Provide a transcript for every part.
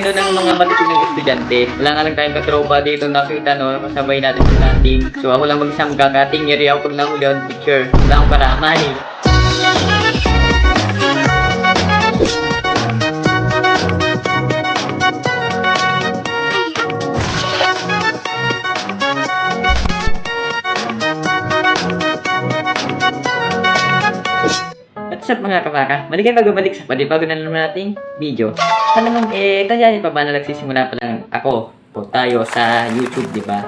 Ito ng mga matitinong estudyante. Wala nga lang tayong katropa dito nakita no, kasabay natin sa cutting. So ako lang mag-isang kakating, yari ako pag nahuli ang teacher. Wala akong karamay. What's up mga kabaka? Balikan bago balik sa padibago na naman nating video. Naman, eh, tanyanin pa ba na nagsisimula pa lang ako o tayo sa YouTube, di ba?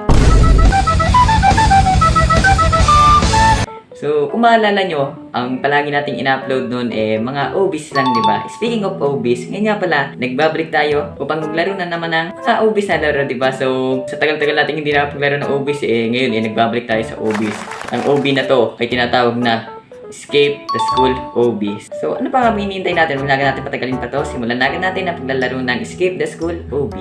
So, kung maalala nyo, ang palagi nating in-upload nun eh, mga OBs lang, di ba? Speaking of OBs, ngayon nga pala, nagbabalik tayo upang maglaro na naman ng sa OBs na laro, di ba? So, sa tagal-tagal nating hindi nakapaglaro ng OBs, eh, ngayon eh, nagbabalik tayo sa OBs. Ang OB na to ay tinatawag na Escape the School OBs. So, ano pa nga hinihintay natin? Huwag na natin patagalin pa to. Simulan na natin ang paglalaro ng Escape the School OB.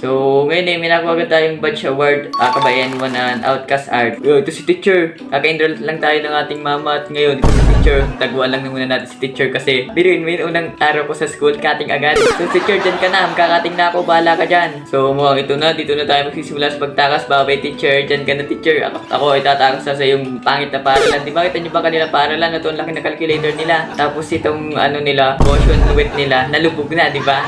So, ngayon eh, nakuha agad tayong badge award, uh, kabayan 1 and outcast art. Yo, ito si teacher. Kaka-enroll lang tayo ng ating mama at ngayon, ito si teacher. Taguan lang na muna natin si teacher kasi biruin mo yun, unang araw ko sa school, cutting agad. So, teacher, dyan ka na. Magkakating na ako, bahala ka dyan. So, mukhang ito na. Dito na tayo magsisimula sa pagtakas. Babay, teacher. Dyan ka na, teacher. Ako, ako ay tatakas sa yung pangit na paralan. Di ba, kita niyo ba kanila paralan? Ito ang laki na calculator nila. Tapos itong ano nila, motion weight nila, nalubog na, di ba?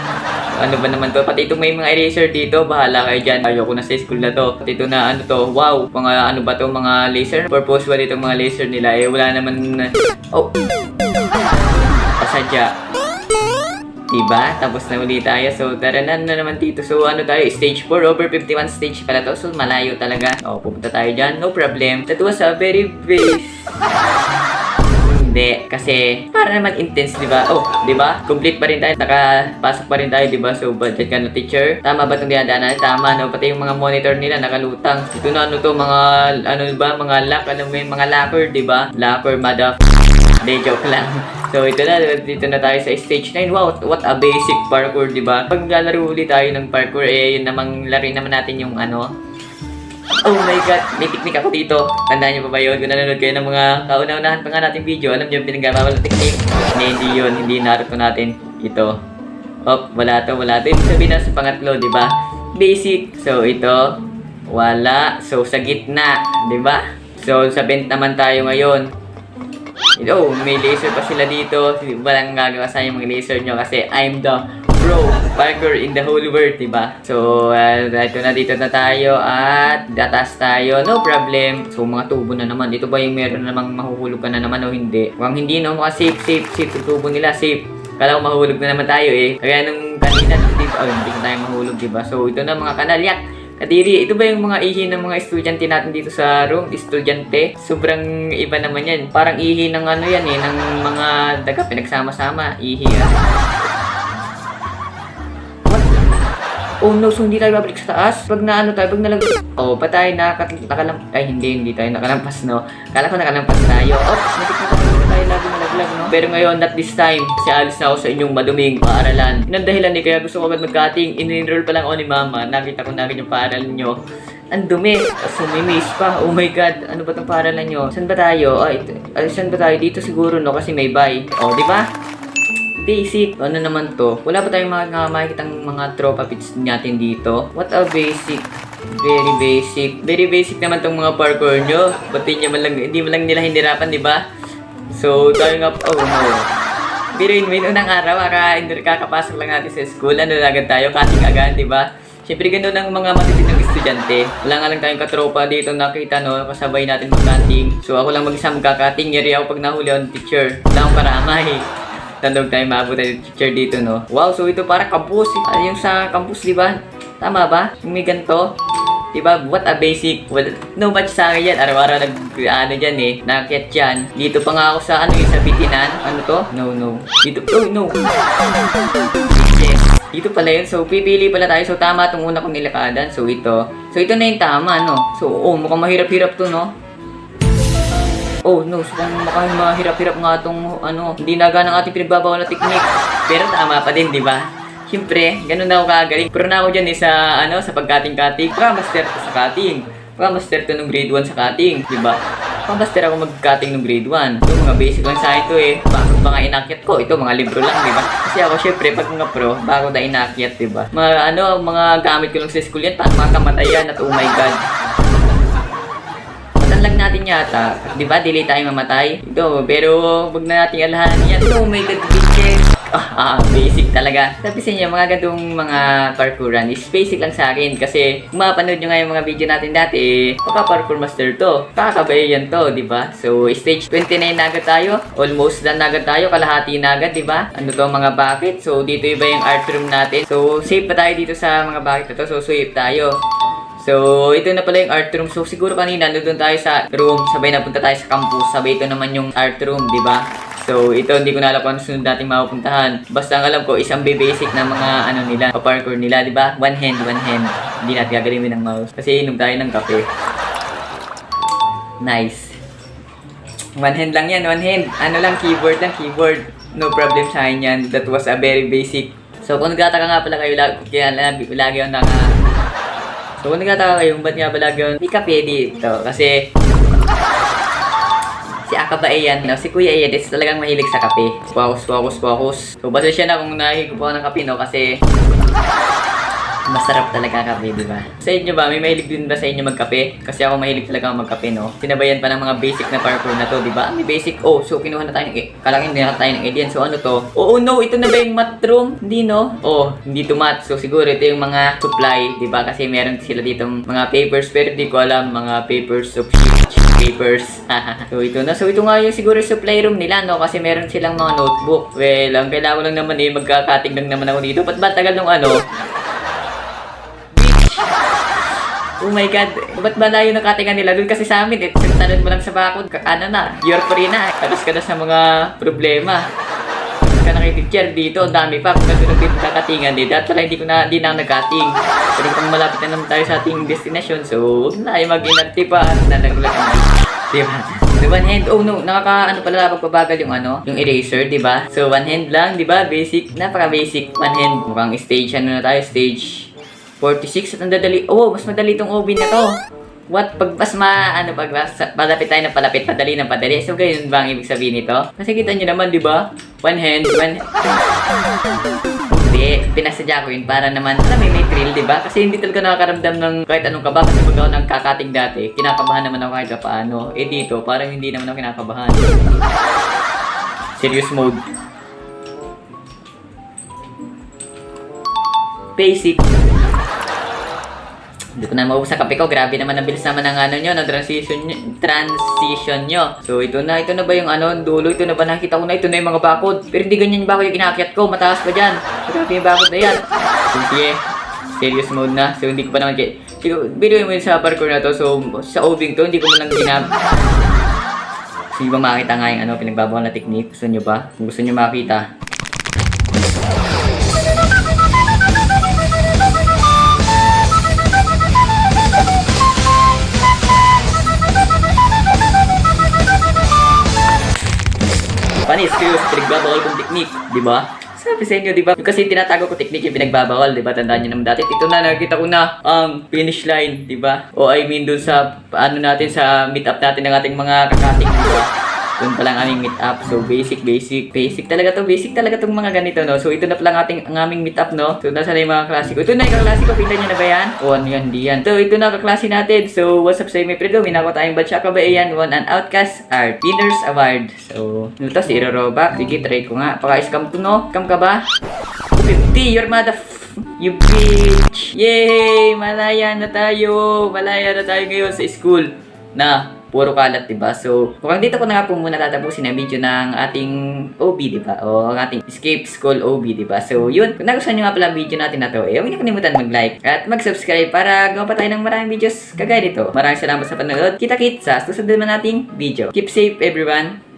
Ano ba naman to? Pati itong may mga eraser dito, bahala kayo dyan. Ayoko na sa school na to. Pati ito na ano to, wow, mga ano ba to, mga laser? Purpose ba dito mga laser nila? Eh, wala naman, oh, pasadya. Diba? Tapos na ulit tayo. So, tara na na naman dito. So, ano tayo? Stage 4 over 51 stage pala to. So, malayo talaga. O, pupunta tayo dyan. No problem. That was a very base. Hindi, kasi para naman intense, di ba? Oh, di ba? Complete pa rin tayo. Nakapasok pa rin tayo, di ba? So, budget ka na teacher. Tama ba itong dinadaanan? Tama, no? Pati yung mga monitor nila nakalutang. Ito na, ano to, mga, ano ba? Mga lock, ano mo yun? Mga locker, di ba? Locker, mother... Hindi, joke lang. So, ito na. Dito na tayo sa stage 9. Wow, what a basic parkour, di ba? Pag lalaro ulit tayo ng parkour, eh, yun namang laro naman natin yung ano, Oh my god, may technique ako dito. Tandaan niyo pa ba yun? Kung nanonood kayo ng mga kauna-unahan pa nga nating video, alam niyo yung pinagkabawal na technique. Hindi, hindi yun. Hindi Naruto natin. Ito. Oh, wala to, wala to. Ibig sabihin na sa pangatlo, di ba? Basic. So, ito. Wala. So, sa gitna. Di ba? So, sa bent naman tayo ngayon. Oh, may laser pa sila dito. Walang gagawa sa yung mga laser nyo kasi I'm the pro parkour in the whole world, diba? So, uh, ito na dito na tayo at datas tayo. No problem. So, mga tubo na naman. Dito ba yung meron namang mahuhulog ka na naman o hindi? Kung hindi, no? Mga safe, safe, safe. Yung tubo nila, safe. Kala ko mahulog na naman tayo eh. Kaya nung kanina, dito, oh, hindi tayo mahulog, diba? So, ito na mga kanalyak. Kadiri, ito ba yung mga ihi ng mga estudyante natin dito sa room? Estudyante? Sobrang iba naman yan. Parang ihi ng ano yan eh, ng mga daga pinagsama-sama. Ihi ah. Oh no, so hindi tayo babalik sa taas? Pag na ano tayo, pag nalag... Oh, pa tayo nakat... Nakalam... Ay, hindi, hindi tayo nakalampas, no? Kala ko nakalampas tayo. Oops, natik na tayo lagi nalaglag, no? Pero ngayon, not this time. Kasi alis na ako sa inyong maduming paaralan. Yun ang dahilan eh, kaya gusto ko agad mag-cutting. In-enroll pa lang ako ni mama. Nakita ko na yung paaralan nyo. Ang dumi. Sumimiss pa. Oh my God. Ano ba itong paaralan nyo? Saan ba tayo? Ay, ay, saan ba tayo? Dito siguro, no? Kasi may bye. Oh, di ba? Basic. Ano naman to? Wala pa tayong mga makikitang mga tropa pits natin dito. What a basic. Very basic. Very basic naman tong mga parkour nyo. Pati nyo man lang, hindi man lang nila hinirapan, di ba? So, tayo nga, oh no. Mo yun, unang araw, kakapasok lang natin sa school. Ano na agad tayo? Cutting agad, di ba? Siyempre, ganun ang mga matitinong estudyante. Wala nga lang tayong katropa dito nakita, no? Kasabay natin mag-cutting. So, ako lang mag-isa magka-cutting. Yari ako pag nahuli ang teacher. Wala akong karamay. Tandog tayo maabot tayo teacher dito, no? Wow, so ito para campus. Ah, yung sa campus, di ba? Tama ba? Yung may ganito. Di ba? What a basic. Well, no much sa akin yan. Araw-araw nag, ano dyan eh. Nakakit yan. Dito pa nga ako sa, ano yung sa bitinan. Ano to? No, no. Dito, oh, no. Yes. Dito pala yun. So, pipili pala tayo. So, tama itong una kong nilakadan. So, ito. So, ito na yung tama, no? So, oh, mukhang mahirap-hirap to, no? Oh no, so kung mukhang mahirap-hirap nga itong ano, hindi na ganang ating pinagbabawal na technique. Pero tama pa din, di ba? Siyempre, ganun na ako kagaling. Pero na ako dyan eh sa, ano, sa pagkating-kating. Para master ko sa cutting. Pamaster to nung grade 1 sa cutting, di ba? Pamaster ako mag-cutting nung grade 1. Ito, mga basic lang sa akin to eh. Bakit mga inakyat ko? Ito, mga libro lang, di ba? Kasi ako, syempre, pag mga pro, bago na inakyat, di ba? Mga, ano, mga gamit ko lang sa school yan, paano makakamatayan at oh my god. Matanlag natin yata. Di ba? Delay tayo mamatay. Ito, pero wag na natin alahanan yan. Oh my god, bitches. Ah, ah, basic talaga. Sabi sa inyo, mga gantong mga parkouran is basic lang sa akin kasi kung mapanood nyo nga yung mga video natin dati, parkour master to. Kakabay yan to, di ba? So, stage 29 na agad tayo. Almost done na agad tayo. Kalahati na agad, di ba? Ano to mga bucket? So, dito iba yung art room natin. So, safe pa tayo dito sa mga bucket na to. So, safe tayo. So, ito na pala yung art room. So, siguro kanina, nandun tayo sa room, sabay napunta tayo sa campus, sabay ito naman yung art room, di ba? So, ito, hindi ko na alam kung sunod natin mapupuntahan. Basta ang alam ko, isang basic na mga, ano nila, parkour nila, di ba? One hand, one hand. Hindi natin gagawin ng mouse. Kasi inom tayo ng kape. Nice. One hand lang yan, one hand. Ano lang, keyboard lang, keyboard. No problem sa akin yan. That was a very basic. So, kung nagtataka nga pala kayo, kaya lagi, lagi yung naka, So kung nagtataka kayo, ba't nga ba lagi yun? May kape dito. Kasi si Akaba Ayan, no? si Kuya Ayan is talagang mahilig sa kape. Focus, focus, focus. So basta siya na kung ako ng kape, no? Kasi masarap talaga kape, di ba? Sa inyo ba, may mahilig din ba sa inyo magkape? Kasi ako mahilig talaga magkape, no? Sinabayan pa ng mga basic na parkour na to, di ba? May basic, oh, so kinuha na tayo ng, kalangin na tayo ng alien. So ano to? Oh, oh no, ito na ba yung mat room? Hindi, no? Oh, hindi to mat. So siguro ito yung mga supply, di ba? Kasi meron sila ditong mga papers, pero di ko alam, mga papers of shit papers. so ito na. So ito nga yung siguro supply room nila, no? Kasi meron silang mga notebook. Well, ang kailangan ko lang naman eh, magkakating lang naman ako dito. Ba't ba tagal nung ano? Oh my god, ba't ba layo ng katingan nila? Doon kasi sa amin, eh, talon mo lang sa bakod, ano na, you're free na. Tapos ka na sa mga problema. Ka na kay teacher dito, ang dami pa. Nandun dito kakatingan dito, at pala hindi ko na, hindi na nagkating. Pero kung malapit na naman tayo sa ating destination, so, na tayo mag-inactive pa. Ano na naglag Diba? So, one hand, oh no, nakaka, ano pala, pagpabagal yung ano, yung eraser, diba? So, one hand lang, diba? Basic, napaka-basic, one hand. Mukhang stage, ano na tayo, stage 46 at ang dadali. Oh, mas madali itong OB na to. What? Pag mas ma, ano, pag mas, palapit tayo ng palapit, padali ng padali. So, ganyan ba ang ibig sabihin nito? Kasi kita nyo naman, di ba? One hand, one... Hindi, pinasadya ko yun para naman, alam mo, may thrill, di ba? Kasi hindi talaga nakakaramdam ng kahit anong kaba. Kasi pag ako nagkakating dati, kinakabahan naman ako kahit paano. Eh dito, parang hindi naman ako kinakabahan. Serious mode. Basic. Hindi ko na maubos sa kape ko. Grabe naman ang bilis naman ng ano nyo, ng transition nyo. Transition nyo. So, ito na. Ito na ba yung ano, dulo? Ito na ba nakita ko na? Ito na yung mga bakod. Pero hindi ganyan yung bakod yung inakyat ko. Mataas pa dyan. Grabe yung bakod na yan. Sige. Serious mode na. So, hindi ko pa naman kaya... Video mo yun sa parkour na to. So, sa obing to, hindi ko mo lang ginab... Sige ba makita nga yung ano, pinagbabawal na technique? Gusto nyo ba? Kung gusto nyo makita, Panis kayo sa pinagbabawal kong technique, di ba? Sabi sa inyo, di ba? Kasi tinatago ko technique yung pinagbabawal, di ba? Tandaan nyo naman dati. Ito na, nakita ko na ang finish line, di ba? O I mean dun sa, ano natin, sa meet up natin ng ating mga kakating, di ba? Doon pa lang aming meet up. So, basic, basic, basic talaga to. Basic talaga tong mga ganito, no? So, ito na pala ang ating, ang aming meet up, no? So, nasa na yung mga klase ko. Ito na yung kaklase ko. Kita nyo na ba yan? O, ano yan? Di yan. So, ito na kaklase natin. So, what's up sa inyo, Fredo? Minako tayong batch ka ba yan? One and Outcast Art Winners Award. So, ano to? Si Iroroba. Sige, try ko nga. Paka-scam to, no? Scam ka ba? 50, your mother You bitch! Yay! Malaya na tayo! Malaya na tayo ngayon sa school na puro kalat, diba? So, mukhang dito ko na nga po muna tatapusin ang video ng ating OB, diba? O ang ating Escape School OB, diba? So, yun. Kung nagustuhan nyo nga pala ang video natin na to, eh, huwag niyo kalimutan mag-like at mag-subscribe para gawa pa tayo ng maraming videos kagaya dito. Maraming salamat sa panonood. Kita-kits sa susunod naman nating video. Keep safe, everyone!